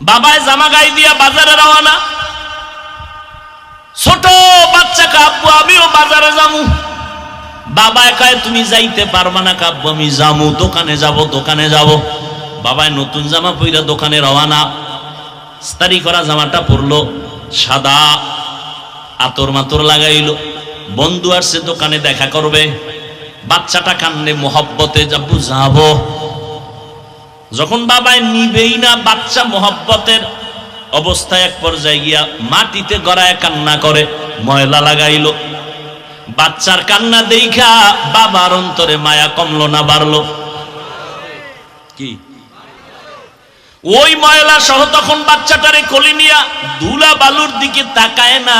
বাবায় জামা গাই দিয়া বাজারে রওনা। ছোট বাচ্চা কাব্য আমিও বাজারে যামু। বাবায় কয় তুমি যাইতে পারবা না কাব্য আমি যামু। দোকানে যাব দোকানে যাব। বাবায় নতুন জামা পইরা দোকানে রওনা। স্তারি করা জামাটা পরলো, সাদা আতর মাতর লাগাইল। বন্ধু আসছে দোকানে দেখা করবে। বাচ্চাটা কান্নে মোহব্বতে যাব বুঝাবো যখন বাবায় নিবেই না, বাচ্চা মোহব্বতের অবস্থা এক পর্যায়ে গিয়া মাটিতে গড়ায় কান্না করে, ময়লা লাগাইল। বাচ্চার কান্না দেখা বাবার অন্তরে মায়া কমলো না বাড়লো। কি? ওই ময়লা সহ তখন বাচ্চাটারে কোলে নিয়া ধুলা বালুর দিকে তাকায় না,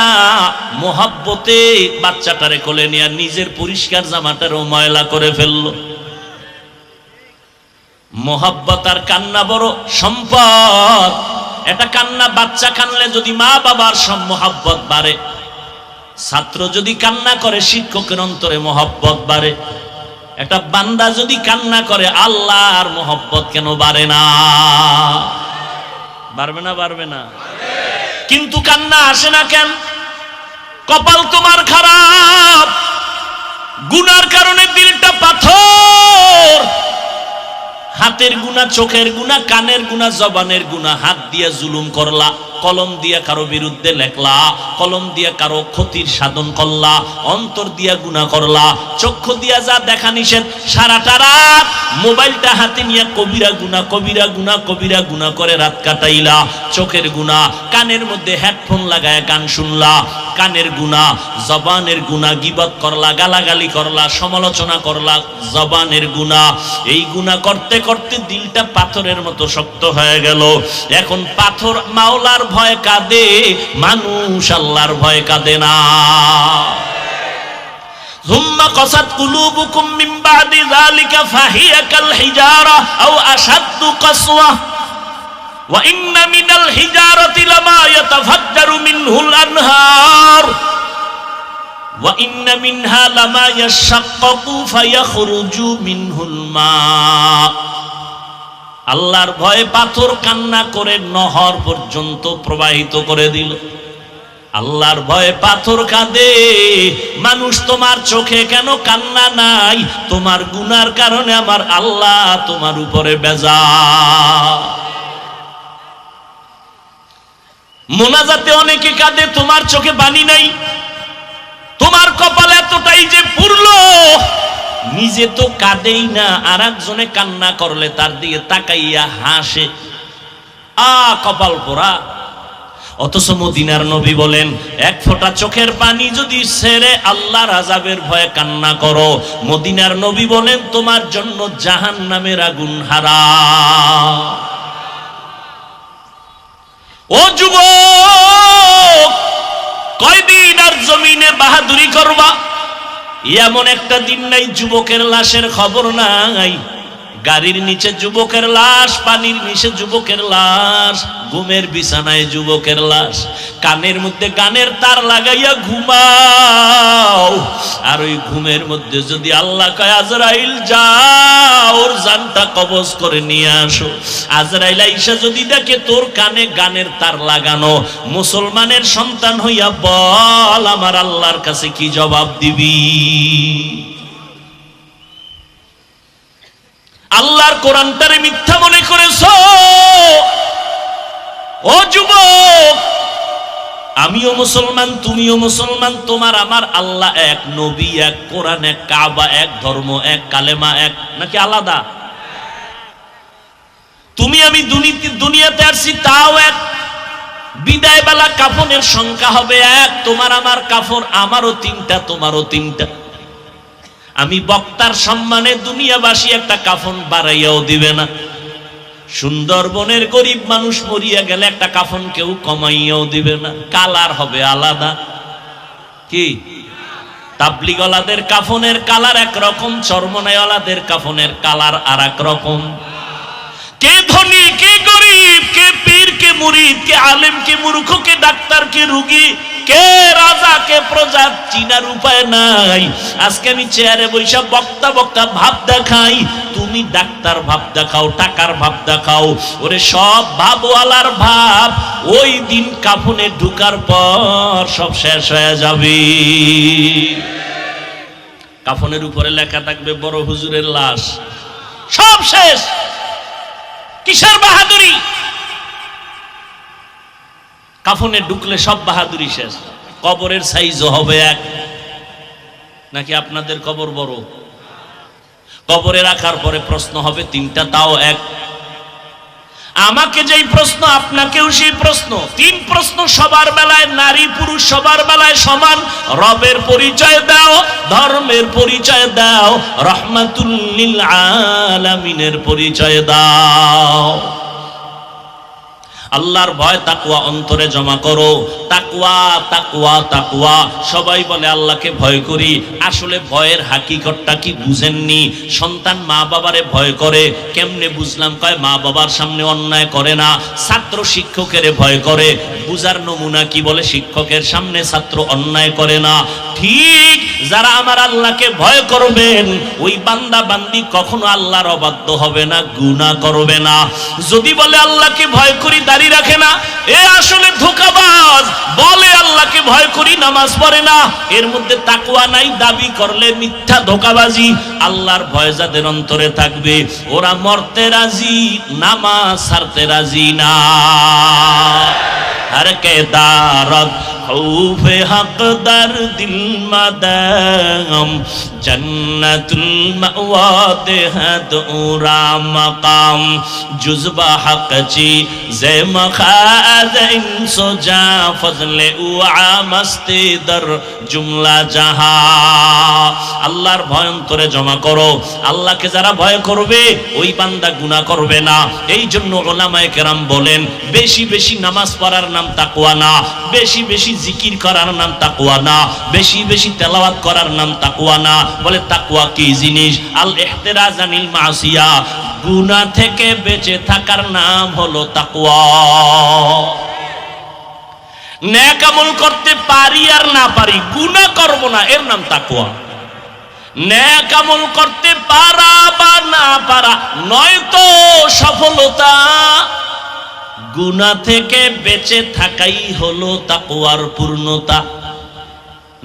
মোহাব্বতে বাচ্চাটারে কোলে নিয়া নিজের পরিষ্কার জামাটারও ময়লা করে ফেলল। মোহাব্বত আর কান্না বড় সম্পদ। এটা কান্না বাচ্চা কানলে যদি মা বাবার সব মোহাব্বত বাড়ে। ছাত্র যদি কান্না করে, শিক্ষকের অন্তরে মোহাব্বত বাড়ে। একটা বান্দা যদি কান্না করে আল্লাহ আর মোহব্বত কেন বাড়ে না? বাড়বে না বাড়বে না? কিন্তু কান্না আসে না কেন? কপাল তোমার খারাপ। গুনার কারণে দিলটা পাথর। হাতের গুণা চোখের গুণা কানের গুণা জবানের গুণা হাত দিয়ে জুলুম করলা। কলম দিয়া কারও বিরুদ্ধে লেখলা, কলম দিয়া কারও ক্ষতির সাধন করলা, অন্তর দিয়া গুণা করলা, চক্ষু দিয়া যা দেখা নিষেধ, সারাটা রাত মোবাইলটা হাতে নিয়ে কবিরা গুণা কবিরা গুণা কবিরা গুণা করে রাত কাটাইলা। চোখের গুণা কানের মধ্যে হেডফোন লাগায় গান শুনলা, কানের গুণা জবানের গুণা গিবত করলা, গালাগালি করলা, সমালোচনা করলা, জবানের গুণা এই গুণা করতে করতে দিলটা পাথরের মতো শক্ত হয়ে গেল। এখন পাথর মাওলার ভয় কাঁদে মানুষ আল্লাহর ভয় কাঁদে না ثم قست قلوبكم من بعد ذلك فهي كالحجارة أو أشد قسوة وإن من الحجارة لما يتفجر منه الأنهار وإن منها لما يشقق فيخرج منه الماء আল্লাহর ভয়ে পাথর কান্না করে নহর পর্যন্ত প্রবাহিত করে দিল। আল্লাহর ভয়ে পাথর কাঁদে, মানুষ তোমার চোখে কেন কান্না নাই? তোমার গুনার কারণে আমার আল্লাহ তোমার উপরে বেজা মোনাজাতে অনেকে কাঁদে, তোমার চোখে বানি নাই। তোমার কপাল এতটাই যে পুরলো নিজে তো কাঁদেই না আর একজনে কান্না করলে তার দিকে তাকাইয়া হাসে। আ, কপাল পোড়া। অথচ মদিনার নবী বলেন, এক ফোঁটা চোখের পানি যদি ছেড়ে আল্লাহর আজাবের ভয়ে কান্না করো, মদিনার নবী বলেন, তোমার জন্য জাহান নামের আগুন হারা ও যুব কয়দিন আর জমিনে বাহাদুরি করবা? এমন একটা দিন নাই যুবকের লাশের খবর নাই। গাড়ির নিচে যুবকের লাশ, পানির নিচে যুবকের লাশ, ঘুমের বিছানায় যুবকের লাশ, কানের মধ্যে গানের তার লাগাইয়া ঘুমাও। আর ওই ঘুমের মধ্যে যদি আল্লাহ কয়, আজরাইল যাও জানটা কবজ করে নিয়ে আসো। আজরাইল আইসা যদি দেখে, তোর কানে গানের তার লাগানো, মুসলমানের সন্তান হইয়া বল, আমার আল্লাহর কাছে কি জবাব দিবি? আল্লাহর কোরআনটারে মিথ্যা মনে করেছ? ও যুবক, আমিও মুসলমান, তুমিও মুসলমান, তোমার আমার আল্লাহ এক নবী, এক কোরআন, এক কাবা, এক ধর্ম, এক কালেমা, এক নাকি আলাদা? তুমি আমি দুনিয়াতে আসছি, তাও এক বিদায় বেলা কাফনের সংখ্যা হবে এক, তোমার আমার কাফন, আমারও তিনটা, তোমারও তিনটা। আমি বক্তার সম্মানে দুনিয়াবাসী একটা কাফন বাড়াইয়াও দিবে না। সুন্দরবনের গরিব মানুষ মরিয়া গেলে একটা কাফন কেউ কমাইয়াও দিবে না। কালার হবে আলাদা। কি? তাবলিগলাদের কাফনের কালার একরকম, চর্মনায়লাদের কাফনের কালার আর এক রকম। কে ধনী, কে গরিব, কে পীর, কে মুরিদ, কে আলেম, কে মূর্খ, কে ডাক্তার, কে রুগী, কে রাজা, কে প্রজা, চিনার উপায় নাই। আজকে আমি চেয়ারে বৈশা বক্তা বক্তা ভাব দেখাই। তুমি ডাক্তার ভাব দেখাও, টাকার ভাব দেখাও। ওরে সব ভাবওয়ালার ভাব, ওই দিন কাফনে ঢুকার পর সব শেষ হয়ে যাবে। কাফনের উপরে লেখা থাকবে, বড় হুজুরের লাশ। সব শেষ। কিসের বাহাদুরি? কাফনে ঢুকলে সব বাহাদুরি শেষ। কবরের সাইজও হবে এক। নাকি আপনাদের কবর বড়? কবরে রাখার পরে প্রশ্ন হবে, তিনটা তাও এক। আমাকে যেই প্রশ্ন, আপনাকেও সেই প্রশ্ন। তিন প্রশ্ন সবার বেলায়, নারী পুরুষ সবার বেলায় সমান। রবের পরিচয় দাও, ধর্মের পরিচয় দাও রহমাতুল্লিল আলামিনের পরিচয় দাও। আল্লাহর ভয় তাকুয়া অন্তরে জমা করো। তাকুয়া তাকুয়া তাকুয়া সবাই বলে, আল্লাহকে ভয় করি। আসলে ভয়ের হাকিকতটা কি বুঝেননি? সন্তান মা বাবারে ভয় করে। কেমনে বুঝলাম? কয় মা বাবার সামনে অন্যায় করে না। ছাত্র শিক্ষকের ভয় করে। বুঝার নমুনা কি বলে? শিক্ষকের সামনে ছাত্র অন্যায় করে না। ঠিক যারা আমার আল্লাহকে ভয় করবেন, ওই বান্দা বান্দি কখনো আল্লাহর অবাধ্য হবে না গুণা করবে না। যদি বলে আল্লাহকে ভয় করি দাড়ি রাখে না এ আসলে ধোকাবাজ। বলে আল্লাহকে ভয় করি, নামাজ পড়ে না। এর মধ্যে তাকুয়া নাই, দাবি করলে মিথ্যা ধোকাবাজি। আল্লাহর ভয় যাদের অন্তরে থাকবে, ওরা মরতে রাজি, নামাজ ছাড়তে রাজি না। হর কে দারদ খৌফে হক দর দিল মদম جنت المعواد ہے دورا مقام۔ جزب حق چی زیم خاز انسو আল্লাহর ভয়ন্তরে জমা করো। আল্লাহকে যারা ভয় করবে, ওই বান্দা গুনাহ করবে না। এই জন্য ওলামায় কেরাম বলেন, বেশি বেশি নামাজ পড়ার নাম তাকুয়া না। বেশি বেশি জিকির করার নাম তাকওয়া না, বেশি বেশি তেলাওয়াত করার নাম তাকওয়া না। বলে, তাকওয়া কি জিনিস? আল ইহতিরাজ আনিল মাসিয়া, গুনাহ থেকে বেঁচে থাকার নাম হলো তাকওয়া। ন্যাক আমল করতে পারি আর না পারি, গুনাহ করব না, এর নাম তাকুয়া ন্যাক আমল করতে পারা বা না পারা, নয়তো সফলতা গুনাহ থেকে বেঁচে থাকাই হলো তাকওয়ার পূর্ণতা।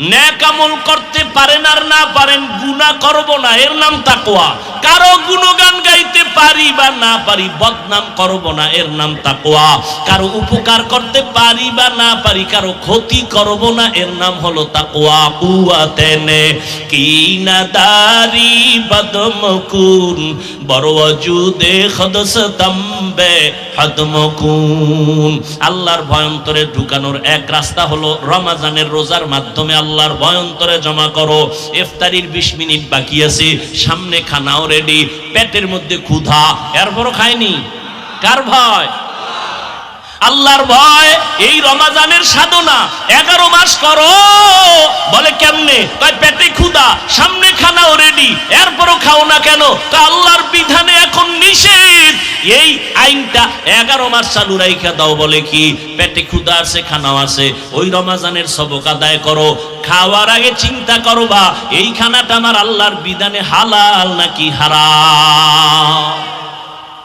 ন্যাক আমল করতে পারেন আর না পারেন, গুনাহ করব না। এর নাম তাকওয়া। কারও গুণগান গাইতে পারি বা না পারি, বদনাম করব না, এর নাম তাকওয়া। কারও উপকার করতে পারি বা না পারি, কারও ক্ষতি করব না, এর নাম হলো তাকওয়া। কুয়াতেনে কিনা দারি বদমকুন, বড় অজুদে খদস তম্বে হদমকুন। আল্লাহর ভয়ন্তরে ঢুকানোর এক রাস্তা হলো রমাজানের রোজার মাধ্যমে আল্লাহর ভয়ন্তরে জমা করো। ইফতারির বিশ মিনিট বাকি আছে, সামনে খানাও রেডি পেটের মধ্যে ক্ষুধা, এরপরও খায়নি? কার ভয়? আল্লাহর ভয়, এই রমাজানের সাধনা, এগারো মাস করো। বলে, কেমনে? তাই পেটে ক্ষুধা, সামনে খানাও রেডি এরপরও খাও না কেন? তা আল্লাহর বিধানে এখন নিষেধ। এই আইনটা এগারো মাস চালু রাইখা দাও, বলে কি? পেটে ক্ষুদা আছে, খানাও আছে, ওই রমাজানের সবক আদায় করো। খাওয়ার আগে চিন্তা করবা এই খানাটা আমার আল্লাহর বিধানে হালাল নাকি হারাম?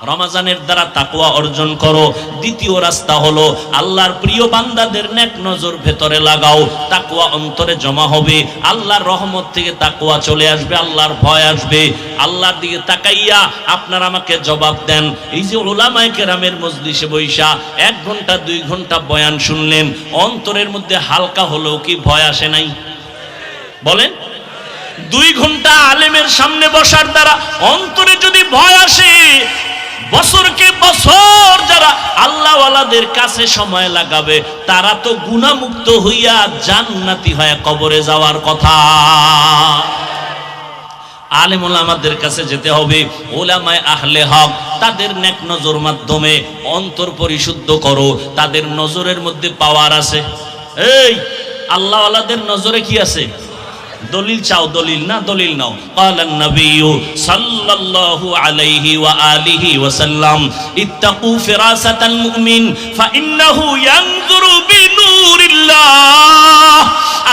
রমাজানের দ্বারা তাকুয়া অর্জন করো। দ্বিতীয় রাস্তা হলো, আল্লাহর প্রিয় বান্দাদের নেক নজর ভেতরে লাগাও। তাকুয়া অন্তরে জমা হবে। আল্লাহর রহমত থেকে তাকুয়া চলে আসবে, আল্লাহর ভয় আসবে। আল্লাহর দিকে তাকাইয়া আপনার আমাকে জবাব দেন। এই যে ওলামায় কেরামের মজলিসে বৈশা এক ঘণ্টা, দুই ঘণ্টা বয়ান শুনলেন, অন্তরের মধ্যে হালকা হলেও কি ভয় আসে নাই? বলেন। দুই ঘণ্টা আলেমের সামনে বসার দ্বারা অন্তরে যদি ভয় আসে বছরকে বছর যারা আল্লাহওয়ালাদের কাছে সময় লাগাবে, তারা তো গুণামুক্ত হইয়া জান্নাতি হয়ে কবরে যাওয়ার কথা। আলেম ওলামাদের কাছে যেতে হবে। ওলামায় আহলে হক, তাদের নেক নজর মাধ্যমে অন্তর পরিশুদ্ধ করো। তাদের নজরের মধ্যে পাওয়ার আছে। এই, আল্লাহওয়ালাদের নজরে কি আছে? দলিল চাও, দলিল না, দলিল নাও। কালান নবিয়্যু সাল্লাল্লাহু আলাইহি ওয়া আলিহি ওয়া সাল্লাম, ইত্তাকু ফিরাসাতাল মুমিন ফা ইন্নাহু বিনুরিল্লাহ।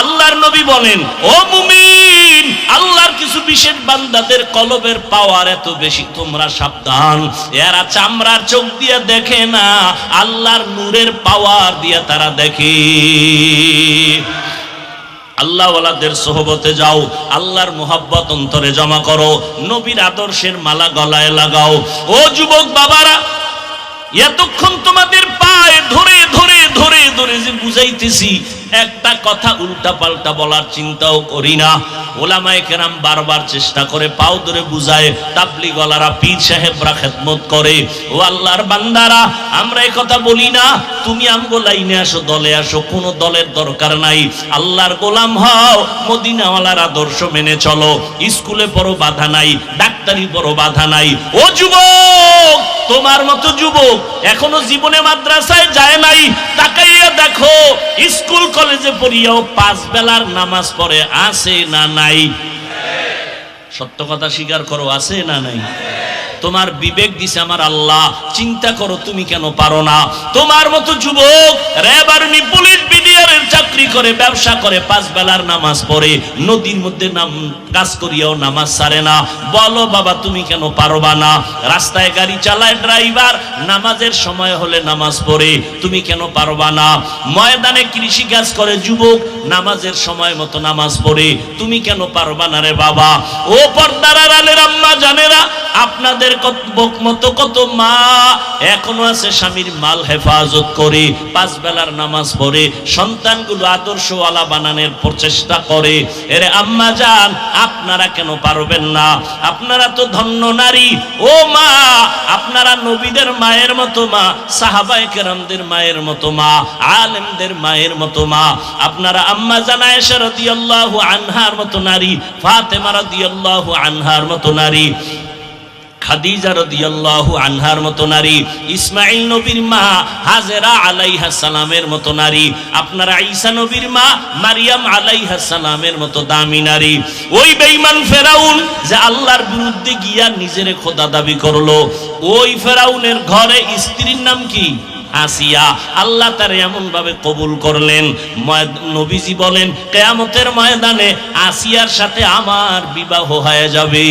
আল্লাহর নবী বলেন, ও মুমিন, আল্লাহর কিছু বিশেষ বান্দাদের কলবের পাওয়ার এত বেশি, তোমরা সাবধান। এরা চামড়ার চোখ দিয়ে দেখে না, আল্লাহর নূরের পাওয়ার দিয়ে তারা দেখে। আল্লাহওয়ালাদের সোহবতে যাও, আল্লাহর মোহাব্বত অন্তরে জমা করো, নবীর আদর্শের মালা গলায় লাগাও। ও যুবক বাবারা এতক্ষণ তোমাদের পায়ে ধরে ধরে ধরে ধরে যে বুঝাইতেছি, একটা কথা উল্টা পাল্টা বলার চিন্তাও করি না। ওলামায়ে কেরাম বারবার চেষ্টা করে পাও ধরে বুঝায় তাবলি গলারা পীর সাহেবরা খেদমত করে। ও আল্লাহর বান্দারা, আমরা এই কথা বলি না, তুমি আমগো লাইনে আসো, দলে আসো, কোনো দলের দরকার নাই। আল্লাহর গোলাম হও, মদিনাওয়ালার আদর্শ মেনে চলো। স্কুলে পড়ো বাধা নাই, ডাক্তারি পড়ো বাধা নাই। ও যুবক! তোমার মতো যুবক এখনও জীবনে মাদ্রাসায় যায় নাই, তাকাইয়া দেখো, স্কুল কলেজে পড়িয়াও পাঁচ বেলার নামাজ পড়ে, আছে না নাই? সত্য কথা স্বীকার করো, আছে না নাই? তোমার বিবেক দিছে আমার আল্লাহ। চিন্তা করো, তুমি কেন পারো না? তোমার মতো যুবক, র্যাব আর্মি, পুলিশ বিডিআরের চাকরি করে, ব্যবসা করে, পাঁচ বেলার নামাজ পড়ে, নদীর মধ্যে নাম, কাজ করিয়াও নামাজ সারে না। বলো বাবা, তুমি কেন পারবা না? রাস্তায় গাড়ি চালায় ড্রাইভার, নামাজের সময় হলে নামাজ পড়ে, তুমি কেন পারবা না? ময়দানে কৃষি কাজ করে যুবক, নামাজের সময় মতো নামাজ পড়ে, তুমি কেন পারবা না রে বাবা? ও পর্দার আড়ালের আম্মা, জানেরা আপনাদের মতো, কত মা। এখনও আছে স্বামীর মাল হেফাজত করে, পাঁচ বেলার নামাজ পড়ে, সন্তানগুলো আদর্শওয়ালা বানানোর প্রচেষ্টা করে। এরে আম্মা যান আপনারা কেন পারবেন না? আপনারা তো ধন্য নারী। ও মা, আপনারা নবীদের মায়ের মতো মা সাহাবাই কেরামদের মায়ের মতো মা, আলেমদের মায়ের মতো মা। আপনারা আম্মা জানা এসে রাদিয়াল্লাহু আনহার মতো নারী, ফাতেমা রাদিয়াল্লাহু আনহার মতো নারী। মতো নারী ইসমাইল নবীর মা, হাজেরা মতো নারী, আপনারা মা, মারিয়াম মতো নারী। ওই বেঈমান ফেরাউন যে আল্লাহর বিরুদ্ধে গিয়া নিজের খোদা দাবি করল, ওই ফেরাউনের ঘরে স্ত্রীর নাম কি? আসিয়া। আল্লাহ তার এমন ভাবে কবুল করলেন। নবীজি বলেন, কেয়ামতের ময়দানে আসিয়ার সাথে আমার বিবাহ হয়ে যাবে।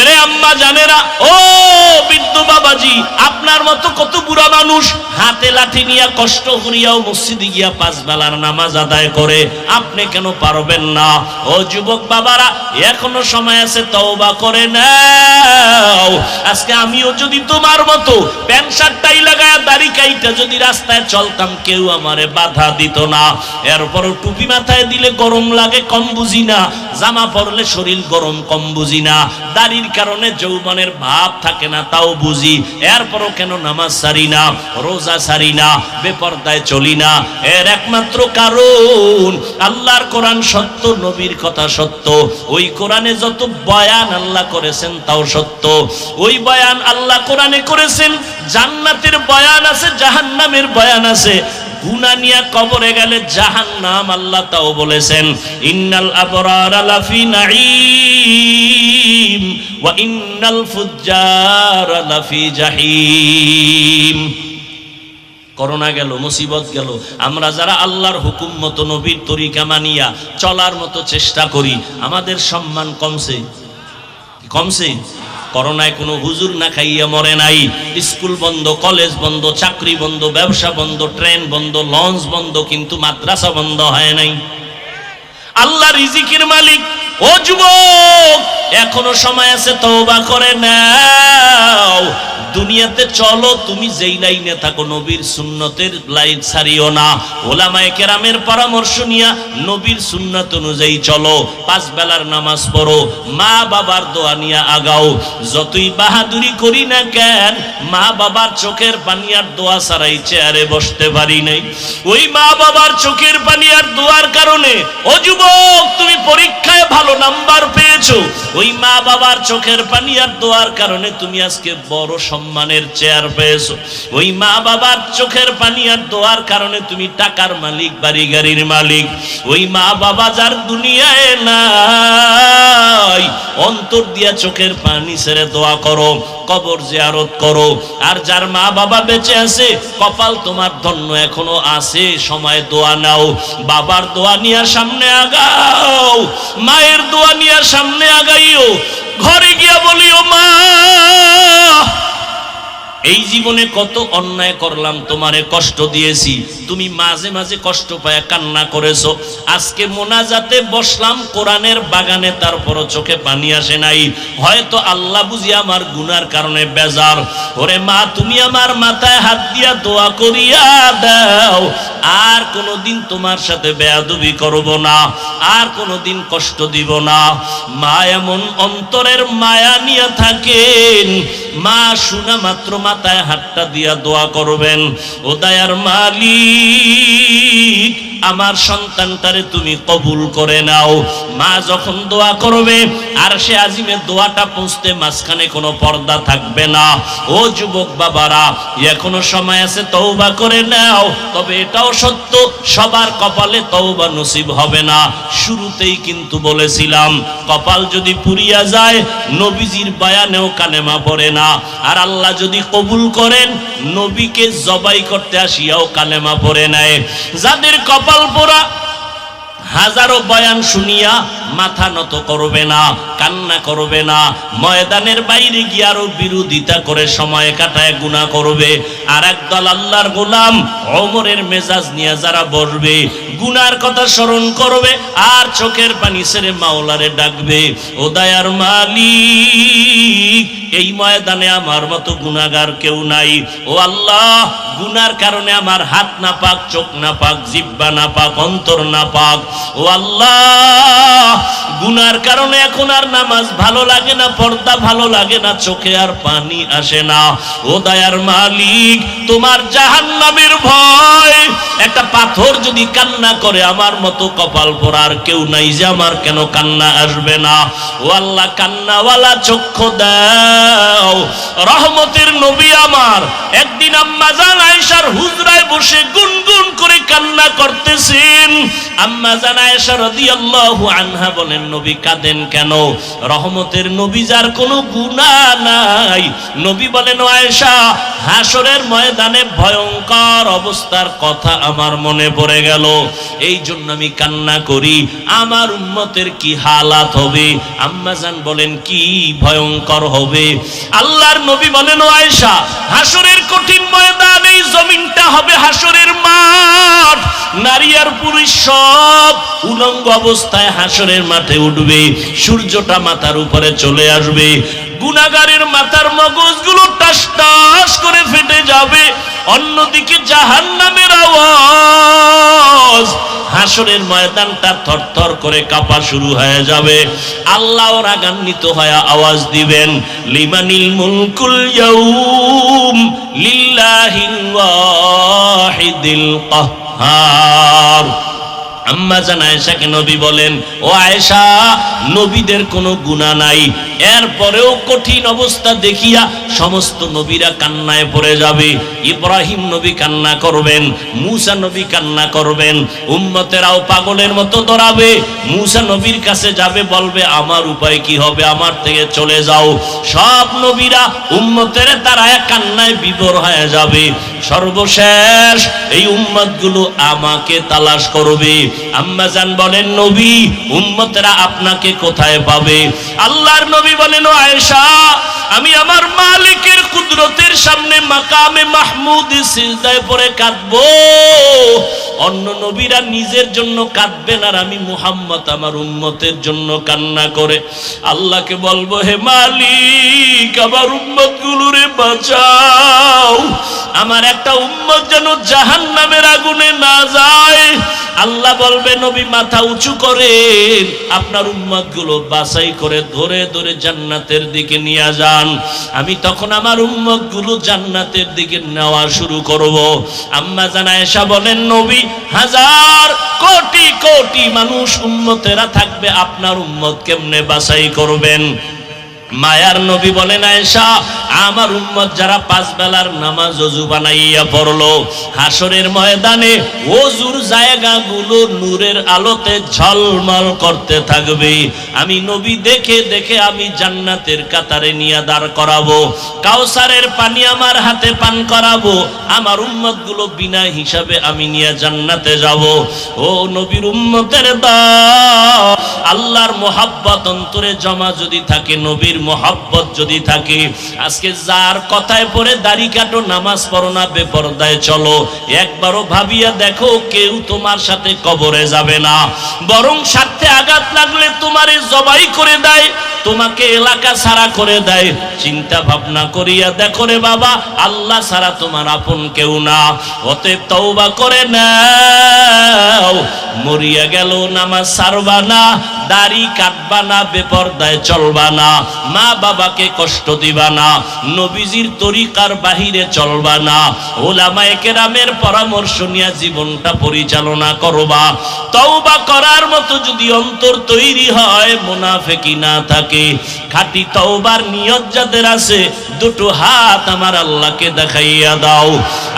এরে আম্মা জানেরা, ও বিদ্যু বাবাজি, আপনার মতো কত বুড়া মানুষ। হাতে লাঠি নিয়ে কষ্ট করিয়াও মসজিদে গিয়া পাঁচ বেলার নামাজ আদায় করে, আপনি কেন পারবেন না? ও যুবক বাবারা, এখনও সময় আছে, তওবা করে নাও। আজকে আমিও যদি তোমার মতো প্যান্ট শার্টটাই লাগায় দাড়ি কাইটা যদি রাস্তায় চলতাম, কেউ আমারে বাধা দিত না। এরপরও টুপি মাথায় দিলে গরম লাগে, কম বুঝি না। জামা পরলে শরীর গরম, কম বুঝি না। দাড়ির কারণে যৌবনের ভাব থাকে না, তাও বুঝি। এরপরও কেন নামাজ সারি না, রোজা সারি না, বেপর্দায় চলি না? এর একমাত্র কারণ, আল্লাহর কোরআন সত্য, নবীর কথা সত্য। ওই কোরআনে যত বয়ান আল্লাহ করেছেন, তাও সত্য। ওই বয়ান আল্লাহ কোরআনে করেছেন, জান্নাতের বয়ান আছে, জাহান্নামের বয়ান আছে। গুনা নিয়া কবরে গেলে জাহান নাম আল্লাহ তাও বলেছেন, ইন্নাল আবরার ইন্নাল ফুজ্জার লাফি জাহিম। করোনা গেল, মুসিবত গেল। আমরা যারা আল্লাহর হুকুম মতো নবীর তরিকা মানিয়া চলার মতো চেষ্টা করি, আমাদের সম্মান কমছে। কমছে? করোনায় কোনো হুজুর না খাইয়া মরে নাই। স্কুল বন্ধ, কলেজ বন্ধ, চাকরি বন্ধ, ব্যবসা বন্ধ, ট্রেন বন্ধ, লঞ্চ বন্ধ, কিন্তু মাদ্রাসা বন্ধ হয় নাই। আল্লাহ রিজিকের মালিক, ও যুবক! এখনও সময় আছে, তওবা করে নাও। দুনিয়াতে চলো, তুমি যেই লাইনে থাকো, নবীর সুন্নতের লাইন ছাড়িও না। ওলামায়ে কেরামের পরামর্শ নিয়া নবীর সুন্নত অনুযায়ী চলো, পাঁচ বেলার নামাজ পড়ো, মা বাবার দোয়া নিয়া আগাও। যতই বাহাদুরি করি না কেন, মা বাবার চোখের পানি আর দোয়া ছাড়াই চেয়ারে বসতে পারি নাই। ওই মা বাবার চোখের পানি আর দোয়ার কারণে, ও যুবক, তুমি পরীক্ষায় ভালো নাম্বার পেয়েছ। ওই মা বাবার চোখের পানি আর দোয়ার কারণে তুমি আজকে বড় সম্মানের চেয়ার পেয়েছ। ওই মা বাবার চোখের পানি আর দোয়ার কারণে তুমি টাকার মালিক বাড়ি গাড়ির মালিক। ওই মা বাবা যার দুনিয়ায় না অন্তর দিয়া চোখের পানি ছেড়ে দোয়া করো। কবর জিয়ারত করো। আর যার মা বাবা বেঁচে আছে, কপাল তোমার ধন্য, এখনও আছে, সময় দোয়া নাও। বাবার দোয়া নিয়ে সামনে আগাও। মায়ের দোয়া নিয়ে সামনে আগাইও। ঘরে গিয়া বলিও, মা এই জীবনে কত অন্যায় করলাম, তোমারে কষ্ট দিয়েছি। তুমি মাঝে মাঝে কষ্ট পায়, কান্না করেছ। আজকে মোনাজাতে বসলাম, কোরআনের বাগানে তারপর চোখে পানি আসে নাই। হয়তো আল্লাহ বুঝি আমার গুনার কারণে বেজার। ওরে মা, তুমি আমার মাথায় হাত দিয়া দোয়া করিয়া দাও। আর কোনোদিন তোমার সাথে বেয়াদবি করব না, আর কোনোদিন কষ্ট দিব না। মা, এমন অন্তরের মায়া নিয়ে থাকেন। মা, শোনা মাত্র মাথায় হাতটা দিয়া দোয়া করবেন ও দায়ার মালিক। আমার সন্তানটারে তুমি কবুল করে নাও। মা যখন দোয়া করবে, আর সে আজিমে দোয়াটা পৌঁছতে মাঝখানে কোনো পর্দা থাকবে না। ও যুবক বাবারা, এখনও সময় আছে তৌবা করে নাও। তবে এটাও সত্য, সবার কপালে তৌবা নসিব হবে না। শুরুতেই কিন্তু বলেছিলাম, কপাল যদি পুরিয়া যায়, নবীজির বায়ানেও কালেমা পড়ে না। আর আল্লাহ যদি কবুল করেন, নবীকে জবাই করতে আসিয়াও কালেমা পড়ে নেয়। যাদের কপাল পোড়া হাজারো বয়ান শুনিয়া মাথা নত করবে না, কান্না করবে না। ময়দানের বাইরে গিয়ে আরও বিরোধিতা করে সময় কাটায়, গুণা করবে। আর একদল আল্লাহর গোলাম অমরের মেজাজ নিয়ে যারা বসবে, গুনার কথা স্মরণ করবে, আর চোখের পানি ছেড়ে মাওলারে ডাকবে, ও দায়ার মালিক, এই ময়দানে আমার মতো গুনাগার কেউ নাই। ও আল্লাহ, গুনার কারণে আমার হাত না পাক, চোখ না পাক, জিব্বা না পাক, অন্তর না পাক গুনার কারণে এখন আর নামাজ ভালো লাগে না, পর্দা ভালো লাগে না, চোখে আর পানি আসে না। ও দয়ার মালিক, তোমার জাহান নামের ভয়, একটা পাথর যদি কান্না করে, আমার মতো কপাল পরার কেউ নাই যে আমার কেন কান্না আসবে না। ও আল্লাহ, কান্নাওয়ালা চক্ষু দাও। রহমতের নবী আমার, একদিন আম্মা জান আয়েশার হুজরায় বসে গুনগুন করে কান্না করতেছেন। আম্মা আনহা বলেন ভয়ঙ্কর অবস্থার কথা আমার মনে পড়ে গেল। এই জন্য আমি কান্না করি। আমার উম্মতের কি হালাত হবে? আম্মাজান বলেন, কি ভয়ঙ্কর হবে? আল্লাহর নবী বলেন আয়েশা হাসরের কঠিন ময়দান, এই জমিনটা হবে হাসরের মাঠ। নারী আর পুরুষ সব উলঙ্গ অবস্থায় হাসরের মাঠে উঠবে, সূর্যটা মাথার উপরে চলে আসবে, গুনাগারের মাথার মগজগুলো টাস টাস করে ফেটে যাবে, অন্যদিকে জাহান নামের আওয়াজ, হাসরের ময়দানটা থরথর করে কাঁপা শুরু হয়ে যাবে। আল্লাহ রাগান্বিত হয়ে আওয়াজ দিবেন, লিমানিল মুলকুল ইয়াউম লিল্লাহিল ওয়াহিদিল কাহ্হার আম্মা জান আয়েশাকে নবী বলেন, ও আয়েশা, নবীদের কোনো গুণা নাই। এরপরেও কঠিন অবস্থা দেখিয়া সমস্ত নবীরা কান্নায় পড়ে যাবে। ইব্রাহিম নবী কান্না করবেন, মুসা নবী কান্না করবেন, উম্মতেরাও পাগলের মতো দৌড়াবে মুসা নবীর কাছে যাবে, বলবে, আমার উপায় কি হবে? আমার থেকে চলে যাও। সব নবীরা উম্মতের তারা কান্নায় বিবর হয়ে যাবে। সর্বশেষ এই উম্মতগুলো আমাকে তালাশ করবে। আম্মা জান বলেন নবী উম্মতরা আপনাকে কোথায় পাবে? আল্লাহর নবী বলেন আয়েশা আমি আমার মালিকের কুদরতের সামনে মাকামে মাহমুদ সিজদায় পড়ে কাঁদবো। অন্য নবীরা নিজের জন্য কাঁদবেন আর আমি মুহাম্মদ আমার উম্মতের জন্য কান্না করে। আল্লাহকে বলব, হে মালিক, আমার উম্মত গুলোরে বাঁচাও। আমার একটা উম্মত যেন জাহান নামের আগুনে না যায়। আল্লাহ বলবে, নবী, মাথা উঁচু করেন। আপনার উম্মতগুলো বাছাই করে ধরে ধরে জান্নাতের দিকে নিয়ে যান। আমি তখন আমার উম্মতগুলো জান্নাতের দিকে নেওয়া শুরু করব। আম্মা জানা এসা বলেন, নবী, হাজার কোটি কোটি মানুষ উম্মতেরা থাকবে, আপনার উম্মত কেমনে বাছাই করবেন? মায়ার নবী বলেন, আয়েশা আমার উম্মত যারা পাঁচ বেলার নামাজ অজু বানাইয়া পড়ল হাসরের ময়দানে অজুর জায়গাগুলো নূরের আলোতে ঝলমল করতে থাকবে। আমি নবী দেখে দেখে আমি জান্নাতের কাতারে নিয়ে দাঁড় করাবো, কাউসারের পানি আমার হাতে পান করাবো, আমার উম্মতগুলো বিনা হিসাবে আমি নিয়ে জান্নাতে যাব। ও নবীর উম্মতের আল্লাহর মোহাব্বত অন্তরে জমা যদি থাকে, নবীর মোহাব্বত যদি থাকে, আজকে যার কথায় পড়ে দাড়ি কাটো, নামাজ পড়ো না, বেপরদায় চলো। একবারও ভাবিয়া দেখো, কেউ তোমার সাথে কবরে যাবে না। বরং স্বার্থে আঘাত লাগলে তোমারে জবাই করে দেয়, তোমাকে এলাকা ছাড়া করে দেয়। চিন্তা ভাবনা করিয়া দেখো রে বাবা, আল্লাহ ছাড়া তোমার আপন কেউ না। অতএব তওবা করে নাও, মরিয়া গেল, নামাজ সারবা না। দাড়ি কাটবা না, বেপরদায় চলবা না, মা বাবাকে কষ্ট দিবা না, নবীজির তরিকার বাহিরে চলবা না ওলামায়ে কেরামের পরামর্শ নিয়ে জীবনটা পরিচালনা করবা। তওবা করার মতো যদি অন্তর তৈরি হয়, মুনাফেকি না থাকে। খাঁটি তওবার নিয়ত যাদের আছে দুটো হাত আমার আল্লাহকে দেখাইয়া দাও।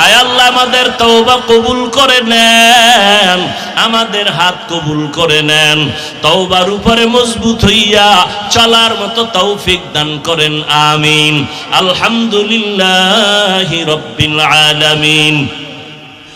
আয় আল্লাহ, আমাদের তওবা কবুল করে নেন। আমাদের হাত কবুল করে নেন। তওবার উপরে মজবুত হইয়া চলার মতো তৌফিক দান করেন, আমিন। আলহামদুলিল্লাহ রব্বিল আলামিন।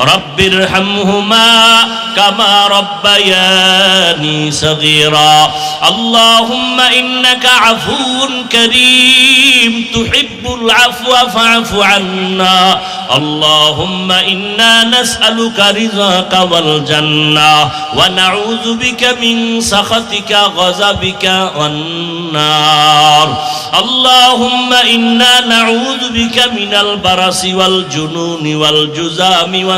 رب ارحمهما كما ربياني صغيرا. اللهم إنك عفو كريم تحب العفو فاعف عنا. اللهم إنا نسألك رضاك والجنة ونعوذ بك من سخطك غضبك والنار. اللهم إنا نعوذ بك من البرص والجنون والجزام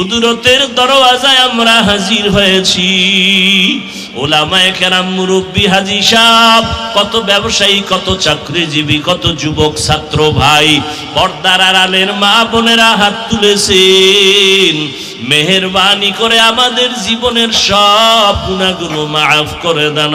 কুদরতের দরওয়াজায় আমরা হাজির হয়েছি। ওলামায়ে কেরাম মুরব্বী হাজি সাহ কত ব্যবসায়ী, কত চাকরিজীবী, কত যুবক, ছাত্র ভাই, পর্দার আড়ালের মা বোনেরা হাত তুলেছেন। মেহেরবানি করে আমাদের জীবনের সব গুণাগুলো মাফ করে দেন